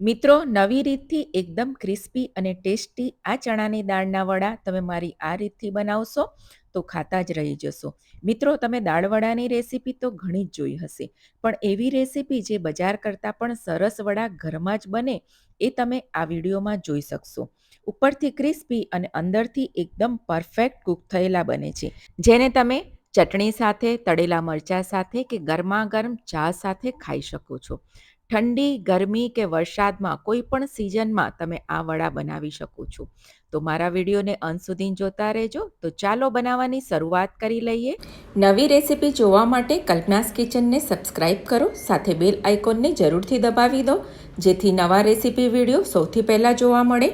મિત્રો, નવી રીતથી એકદમ ક્રિસ્પી અને ટેસ્ટી આ ચણાની દાળના વડા તમે મારી આ રીતથી બનાવશો તો ખાતા જ રહી જશો. મિત્રો, તમે દાળવડાની રેસીપી તો ઘણી જ જોઈ હશે, પણ એવી રેસીપી જે બજાર કરતાં પણ સરસ વડા ઘરમાં જ બને એ તમે આ વિડીયોમાં જોઈ શકશો. ઉપરથી ક્રિસ્પી અને અંદરથી એકદમ પરફેક્ટ કૂક થયેલા બને છે. જેને તમે ચટણી સાથે, તળેલા મરચાં સાથે કે ગરમા ગરમ ચા સાથે ખાઈ શકો છો. ઠંડી ગરમી કે વરસાદમાં કોઈ પણ સિઝનમાં તમે આ વડા બનાવી શકો છો. તો મારા વિડીયોને અંત સુધી જોતા રહેજો. તો ચાલો બનાવવાની શરૂઆત કરી લઈએ. નવી રેસીપી જોવા માટે કલ્પનાસ કિચનને સબસ્ક્રાઇબ કરો. સાથે બેલ આઇકોનને જરૂરથી દબાવી દો જેથી નવા રેસીપી વીડિયો સૌથી પહેલાં જોવા મળે.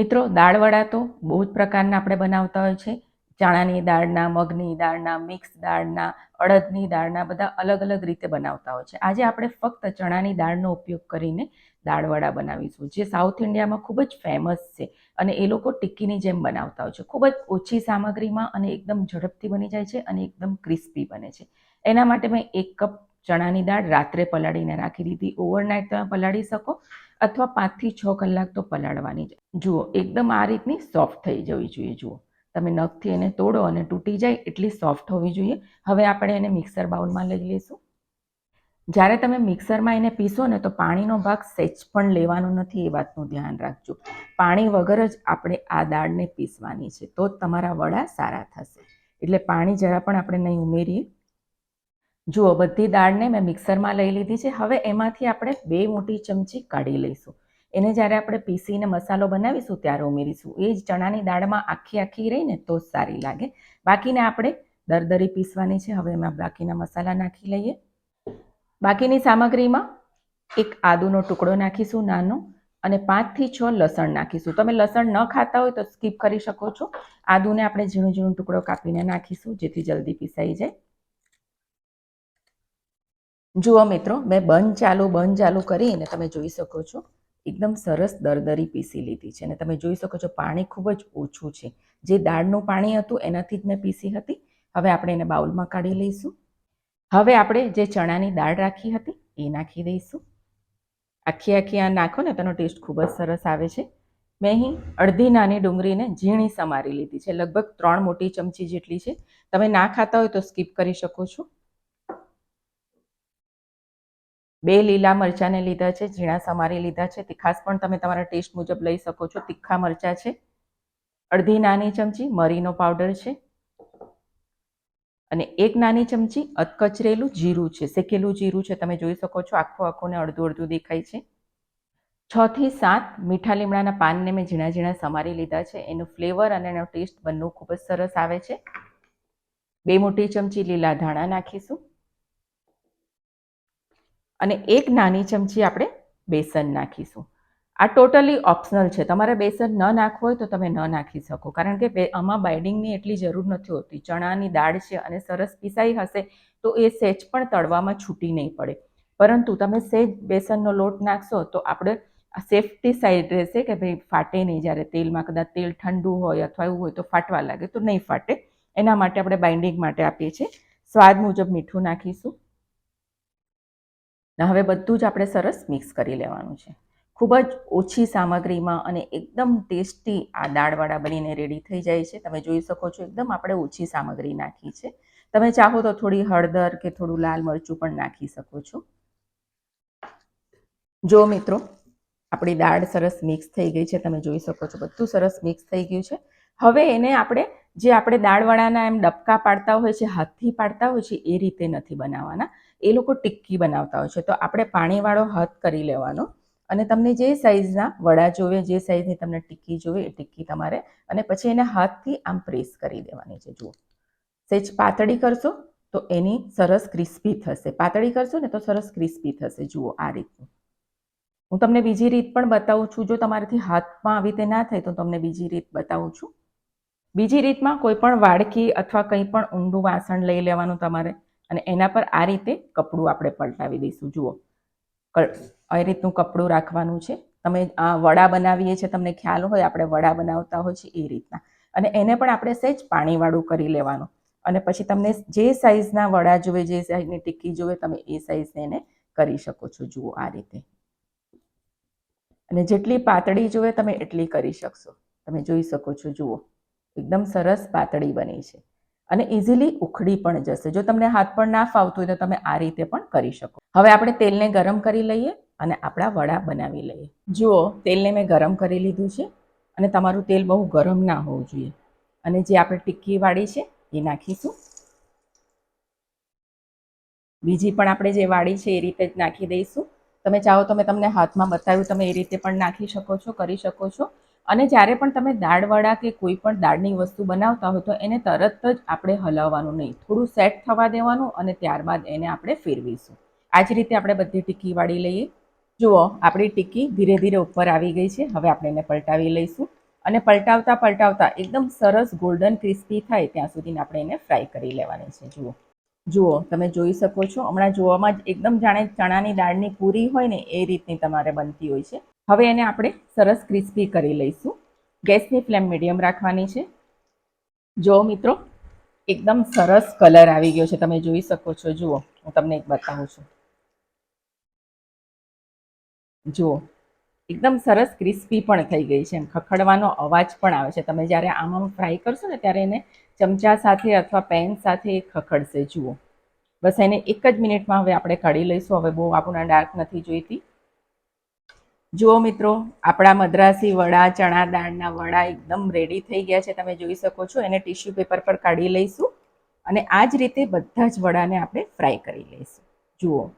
મિત્રો દાળ વડા તો બહુ જ પ્રકારના આપણે બનાવતા હોય છે. ચણાની દાળના, મગની દાળના, મિક્સ દાળના, અડદની દાળના બધા અલગ અલગ રીતે બનાવતા હોય છે. આજે આપણે ફક્ત ચણાની દાળનો ઉપયોગ કરીને દાળવડા બનાવીશું, જે સાઉથ ઇન્ડિયામાં ખૂબ જ ફેમસ છે અને એ લોકો ટિક્કીની જેમ બનાવતા હોય છે. ખૂબ જ ઓછી સામગ્રીમાં અને એકદમ ઝડપથી બની જાય છે અને એકદમ ક્રિસ્પી બને છે. એના માટે મેં એક કપ ચણાની દાળ રાત્રે પલાળીને રાખી દીધી. ઓવરનાઇટ તમે પલાળી શકો અથવા પાંચથી છ કલાક તો પલાળવાની જુઓ, એકદમ આ રીતની સોફ્ટ થઈ જવી જોઈએ. જુઓ. તમે નખથી એને તોડો અને તૂટી જાય એટલી સોફ્ટ હોવી જોઈએ. હવે આપણે એને મિક્સર બાઉલમાં લઈ લઈશું. જ્યારે તમે મિક્સરમાં એને પીસો ને તો પાણીનો ભાગ સેચ પણ લેવાનો નથી, એ વાતનું ધ્યાન રાખજો. પાણી વગર જ આપણે આ દાળને પીસવાની છે, તો જ તમારા વડા સારા થશે. એટલે પાણી જરા પણ આપણે નહીં ઉમેરીએ. જુઓ, બધી દાળને મેં મિક્સરમાં લઈ લીધી છે. હવે એમાંથી આપણે બે મોટી ચમચી કાઢી લઈશું. એને જ્યારે આપણે પીસીને મસાલો બનાવીશું ત્યારે ઉમેરીશું. એ જ ચણાની દાળમાં આખી આખી રહીને તો જ સારી લાગે. બાકીને આપણે દરદરી પીસવાની છે. હવે એમાં બાકીના મસાલા નાખી લઈએ. બાકીની સામગ્રીમાં એક આદુનો ટુકડો નાખીશું નાનો અને પાંચથી છ લસણ નાખીશું. તમે લસણ ન ખાતા હોય તો સ્કીપ કરી શકો છો. આદુને આપણે ઝીણું ઝીણું ટુકડો કાપીને નાખીશું જેથી જલ્દી પીસાઈ જાય. જુઓ મિત્રો, મેં બંધ ચાલુ બંધ ચાલુ કરીને તમે જોઈ શકો છો. એકદમ સરસ દરદરી પીસી લીધી છે. અને તમે જોઈ શકો છો પાણી ખૂબ જ ઓછું છે. જે દાળનું પાણી હતું એનાથી જ મેં પીસી હતી. હવે આપણે એને બાઉલમાં કાઢી લઈશું. હવે આપણે જે ચણાની દાળ રાખી હતી એ નાખી દઈશું. આખી આખી આ નાખો ને તેનો ટેસ્ટ ખૂબ જ સરસ આવે છે. મેં અહીં અડધી નાની ડુંગળીને ઝીણી સમારી લીધી છે. લગભગ ત્રણ મોટી ચમચી જેટલી છે. તમે ના ખાતા હોય તો સ્કીપ કરી શકો છો. બે લીલા મરચાંને લીધા છે, ઝીણા સમારી લીધા છે. તીખાસ પણ તમે તમારા ટેસ્ટ મુજબ લઈ શકો છો. તીખા મરચાં છે, અડધી નાની ચમચી મરીનો પાવડર છે અને એક નાની ચમચી અધકચરેલું જીરું છે. શેકેલું જીરું છે, તમે જોઈ શકો છો, આખું આખું ને અડધું અડધું દેખાય છે. છ થી સાત મીઠા લીમડાના પાનને મેં ઝીણા ઝીણા સમારી લીધા છે. એનું ફ્લેવર અને એનો ટેસ્ટ બંને ખૂબ જ સરસ આવે છે. બે મોટી ચમચી લીલા ધાણા નાખીશું. અને એક નાની ચમચી આપણે બેસન નાખીશું. આ ટોટલી ઓપ્શનલ છે. તમારે બેસન ન નાખવું હોય તો તમે ન નાખી શકો. કારણ કે આમાં બાઇડિંગની એટલી જરૂર નથી હોતી. ચણાની દાળ છે અને સરસ પીસાઈ હશે તો એ સેજ પણ તળવામાં છૂટી નહીં પડે. પરંતુ તમે સેજ બેસનનો લોટ નાખશો તો આપણે સેફટી સાઈડ રહેશે કે ભાઈ ફાટે નહીં. જ્યારે તેલમાં કદાચ તેલ ઠંડુ હોય અથવા એવું હોય તો ફાટવા લાગે તો નહીં ફાટે. એના માટે આપણે બાઇન્ડિંગ માટે આપીએ છીએ. સ્વાદ મુજબ મીઠું નાખીશું. હવે બધું જ આપણે સરસ મિક્સ કરી લેવાનું છે. ખૂબ જ ઓછી સામગ્રીમાં અને એકદમ ટેસ્ટી આ દાળવાળા બનીને રેડી થઈ જાય છે. તમે જોઈ શકો છો એકદમ આપણે ઓછી સામગ્રી નાખી છે. તમે ચાહો તો થોડી હળદર કે થોડું લાલ મરચું પણ નાખી શકો છો. જો મિત્રો, આપણી દાળ સરસ મિક્સ થઈ ગઈ છે. તમે જોઈ શકો છો બધું સરસ મિક્સ થઈ ગયું છે. હવે એને આપણે જે આપણે દાળવાળાના એમ ડબકા પાડતા હોય છે, હાથથી પાડતા હોય છે, એ રીતે નથી બનાવવાના. એ લોકો ટિક્કી બનાવતા હોય છે. તો આપણે પાણીવાળો હાથ કરી લેવાનો અને તમને જે સાઇઝના વડા જોવે, જે સાઇઝની તમને ટિક્કી જોવે એ ટિક્કી તમારે અને પછી એને હાથથી આમ પ્રેસ કરી દેવાની છે. જુઓ. સેજ પાતળી કરશો તો એની સરસ ક્રિસ્પી થશે. પાતળી કરશો ને તો સરસ ક્રિસ્પી થશે. જુઓ આ રીતનું. હું તમને બીજી રીત પણ બતાવું છું. જો તમારાથી હાથમાં આવી રીતે ના થાય તો તમને બીજી રીત બતાવું છું. બીજી રીતમાં કોઈ પણ વાડકી અથવા કંઈ પણ ઊંડું વાસણ લઈ લેવાનું તમારે. અને એના પર આ રીતે કપડું આપણે પલટાવી દઈશું. જુઓ. આ રીતનું કપડું રાખવાનું છે. તમે વડા બનાવીએ છીએ, તમને ખ્યાલ હોય, આપણે વડા બનાવતા હોય છે એ રીતના. અને એને પણ આપણે સહેજ પાણીવાળું કરી લેવાનું. અને પછી તમને જે સાઇઝના વડા જોવે, જે સાઇઝની ટિક્કી જોવે, તમે એ સાઇઝને એને કરી શકો છો. જુઓ આ રીતે. અને જેટલી પાતળી જોઈએ તમે એટલી કરી શકશો. તમે જોઈ શકો છો. જુઓ. એકદમ સરસ પાતળી બની છે. અને ઇઝીલી ઉખડી પણ જશે. જો તમને હાથ પણ ના ફાવતું હોય તો તમે આ રીતે પણ કરી શકો. હવે આપણે તેલને ગરમ કરી લઈએ અને આપણા વડા બનાવી લઈએ. જુઓ, તેલને મેં ગરમ કરી લીધું છે અને તમારું તેલ બહુ ગરમ ના હોવું જોઈએ. અને જે આપણે ટિક્કી વાળી છે, એ નાખીશું. બીજી પણ આપણે જે વાળી છે, એ રીતે જ નાખી દઈશું. તમે ચાહો તો મેં તમને હાથમાં બતાવ્યું, તમે એ રીતે પણ નાખી શકો છો, કરી શકો છો. અને જ્યારે પણ તમે દાળવડા કે કોઈ પણ દાળની વસ્તુ બનાવતા હોય તો એને તરત જ આપણે હલાવવાનું નહીં. થોડું સેટ થવા દેવાનું અને ત્યારબાદ એને આપણે ફેરવીશું. આ જ રીતે આપણે બધી ટીકી વાળી લઈએ. જુઓ, આપણી ટીકી ધીરે ધીરે ઉપર આવી ગઈ છે. હવે આપણે એને પલટાવી લઈશું. અને પલટાવતા પલટાવતા એકદમ સરસ ગોલ્ડન ક્રિસ્પી થાય ત્યાં સુધીને આપણે એને ફ્રાય કરી લેવાની છે. જુઓ. જુઓ, તમે જોઈ શકો છો. હમણાં જોવામાં જ એકદમ જાણે ચણાની દાળની પૂરી હોય ને એ રીતની તમારે બનતી હોય છે. હવે એને આપણે સરસ ક્રિસ્પી કરી લઈશું. ગેસની ફ્લેમ મીડિયમ રાખવાની છે. જો મિત્રો, એકદમ સરસ કલર આવી ગયો છે. તમે જોઈ શકો છો. જુઓ, હું તમને એક બતાવું છું. જુઓ, એકદમ સરસ ક્રિસ્પી પણ થઈ ગઈ છે. એમ ખખડવાનો અવાજ પણ આવે છે. તમે જ્યારે આમાં ફ્રાય કરશો ને, ત્યારે એને ચમચા સાથે અથવા પેન સાથે ખખડશે. જુઓ. બસ એને એક જ મિનિટમાં હવે આપણે કાઢી લઈશું. હવે બહુ આપણને ડાર્ક નથી જોઈતી. જુઓ મિત્રો, આપણા મદ્રાસી વડા ચણા દાળના વડા એકદમ રેડી થઈ ગયા છે. તમે જોઈ શકો છો, એને ટિશ્યુ પેપર પર કાઢી લઈશું અને આ જ રીતે બધા જ વડાને આપણે ફ્રાય કરી લઈશું. જુઓ.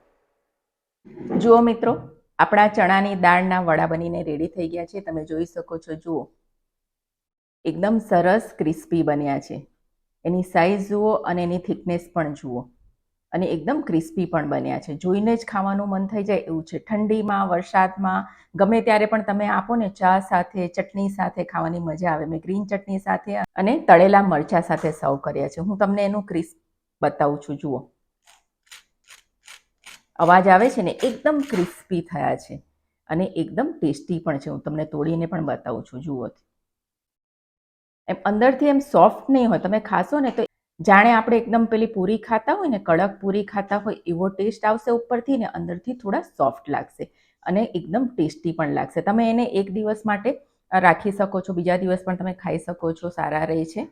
જુઓ મિત્રો, આપણા ચણાની દાળના વડા બનીને રેડી થઈ ગયા છે. તમે જોઈ શકો છો, જુઓ. એકદમ સરસ ક્રિસ્પી બન્યા છે. એની સાઇઝ જુઓ અને એની થિકનેસ પણ જુઓ. અને એકદમ ક્રિસ્પી પણ બન્યા છે. જોઈને જ ખાવાનું મન થઈ જાય એવું છે. ઠંડીમાં, વરસાદમાં, ગમે ત્યારે પણ તમે આપો ને ચા સાથે, ચટણી સાથે ખાવાની મજા આવે. મેં ગ્રીન ચટણી સાથે અને તળેલા મરચા સાથે સર્વ કર્યા છે. હું તમને એનું ક્રિસ્પ બતાવું છું. જુઓ. અવાજ આવે છે ને, એકદમ ક્રિસ્પી થયા છે અને એકદમ ટેસ્ટી પણ છે. હું તમને તોડીને પણ બતાવું છું. જુઓ. એમ અંદરથી એમ સોફ્ટ નહીં હોય. તમે ખાશો ને તો જાણે આપણે એકદમ પેલી પૂરી ખાતા હોય ને, કડક પૂરી ખાતા હોય, એવો ટેસ્ટ આવશે ઉપરથી ને અંદરથી થોડા સોફ્ટ લાગશે અને એકદમ ટેસ્ટી પણ લાગશે. તમે એને એક દિવસ માટે રાખી શકો છો, બીજા દિવસ પણ તમે ખાઈ શકો છો, સારા રહે છે.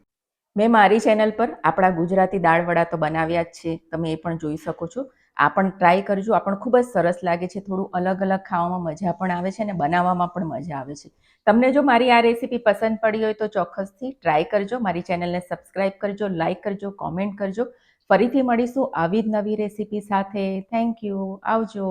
મેં મારી ચેનલ પર આપણા ગુજરાતી દાળવડા તો બનાવ્યા જ છે, તમે એ પણ જોઈ શકો છો. આ પણ ટ્રાય કરજો. આ પણ ખૂબ જ સરસ લાગે છે. થોડું અલગ અલગ ખાવામાં મજા પણ આવે છે અને બનાવવામાં પણ મજા આવે છે. તમને જો મારી આ રેસીપી પસંદ પડી હોય તો ચોક્કસથી ટ્રાય કરજો. મારી ચેનલને સબસ્ક્રાઈબ કરજો લાઇક કરજો કોમેન્ટ કરજો. ફરીથી મળીશું આવી જ નવી રેસીપી સાથે. થેન્ક યુ આવજો.